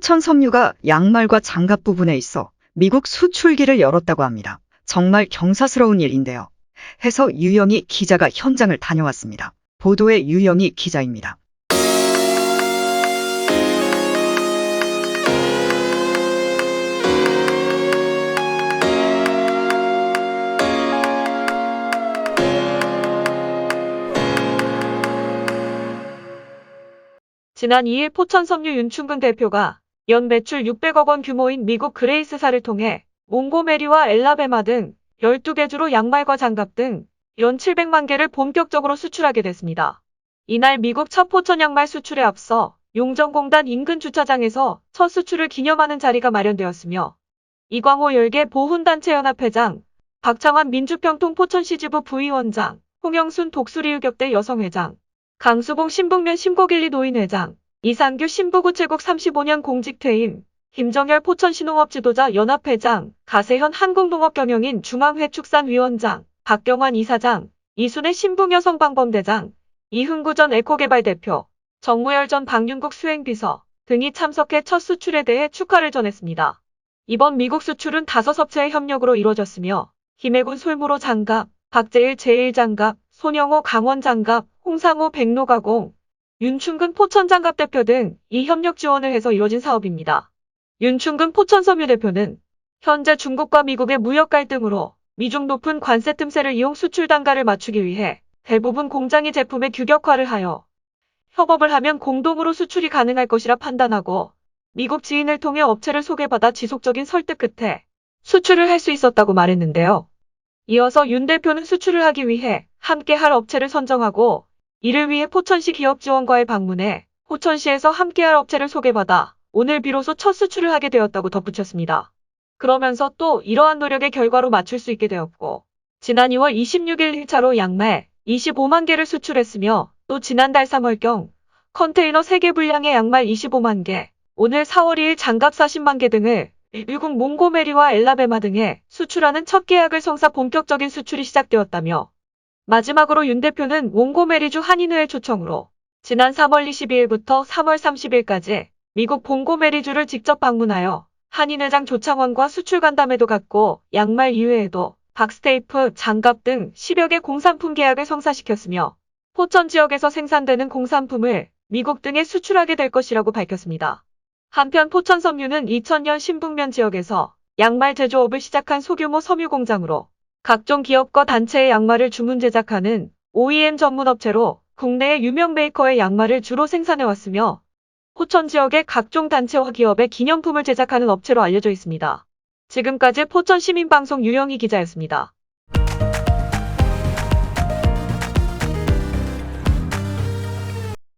포천 섬유가 양말과 장갑 부분에 있어 미국 수출기를 열었다고 합니다. 정말 경사스러운 일인데요. 해서 유영희 기자가 현장을 다녀왔습니다. 보도의 유영희 기자입니다. 지난 2일 포천섬유 윤충근 대표가 연 매출 600억 원 규모인 미국 그레이스사를 통해 몽고메리와 엘라베마 등 12개 주로 양말과 장갑 등 연 700만 개를 본격적으로 수출하게 됐습니다. 이날 미국 첫 포천 양말 수출에 앞서 용정공단 인근 주차장에서 첫 수출을 기념하는 자리가 마련되었으며 이광호 열계 보훈단체 연합회장, 박창환 민주평통 포천시지부 부위원장, 홍영순 독수리의격대 여성회장, 강수봉 신북면 신곡일리 노인회장, 이상규 신부구체국 35년 공직퇴임, 김정열 포천신농업 지도자 연합회장, 가세현 한국농업 경영인 중앙회축산위원장, 박경환 이사장, 이순애 신북여성방범대장, 이흥구 전 에코개발 대표, 정무열 전 방윤국 수행비서 등이 참석해 첫 수출에 대해 축하를 전했습니다. 이번 미국 수출은 다섯 업체의 협력으로 이루어졌으며 김해군 솔무로 장갑, 박재일 제1장갑, 손영호 강원 장갑, 홍상호 백로가공, 윤충근 포천장갑 대표 등 이 협력 지원을 해서 이뤄진 사업입니다. 윤충근 포천섬유 대표는 현재 중국과 미국의 무역 갈등으로 미중 높은 관세 틈새를 이용 수출 단가를 맞추기 위해 대부분 공장이 제품의 규격화를 하여 협업을 하면 공동으로 수출이 가능할 것이라 판단하고 미국 지인을 통해 업체를 소개받아 지속적인 설득 끝에 수출을 할 수 있었다고 말했는데요. 이어서 윤 대표는 수출을 하기 위해 함께 할 업체를 선정하고 이를 위해 포천시 기업지원과에 방문해 포천시에서 함께할 업체를 소개받아 오늘 비로소 첫 수출을 하게 되었다고 덧붙였습니다. 그러면서 또 이러한 노력의 결과로 맞출 수 있게 되었고 지난 2월 26일 1차로 양말 25만 개를 수출했으며 또 지난달 3월경 컨테이너 3개 분량의 양말 25만 개, 오늘 4월 2일 장갑 40만 개 등을 미국 몽고메리와 엘라베마 등에 수출하는 첫 계약을 성사 본격적인 수출이 시작되었다며 마지막으로 윤 대표는 몽고메리주 한인회의 초청으로 지난 3월 22일부터 3월 30일까지 미국 봉고메리주를 직접 방문하여 한인회장 조창원과 수출 간담회도 갖고 양말 이외에도 박스테이프, 장갑 등 10여 개 공산품 계약을 성사시켰으며 포천 지역에서 생산되는 공산품을 미국 등에 수출하게 될 것이라고 밝혔습니다. 한편 포천 섬유는 2000년 신북면 지역에서 양말 제조업을 시작한 소규모 섬유 공장으로 각종 기업과 단체의 양말을 주문 제작하는 OEM 전문 업체로 국내의 유명 메이커의 양말을 주로 생산해왔으며 포천 지역의 각종 단체와 기업의 기념품을 제작하는 업체로 알려져 있습니다. 지금까지 포천 시민방송 유영희 기자였습니다.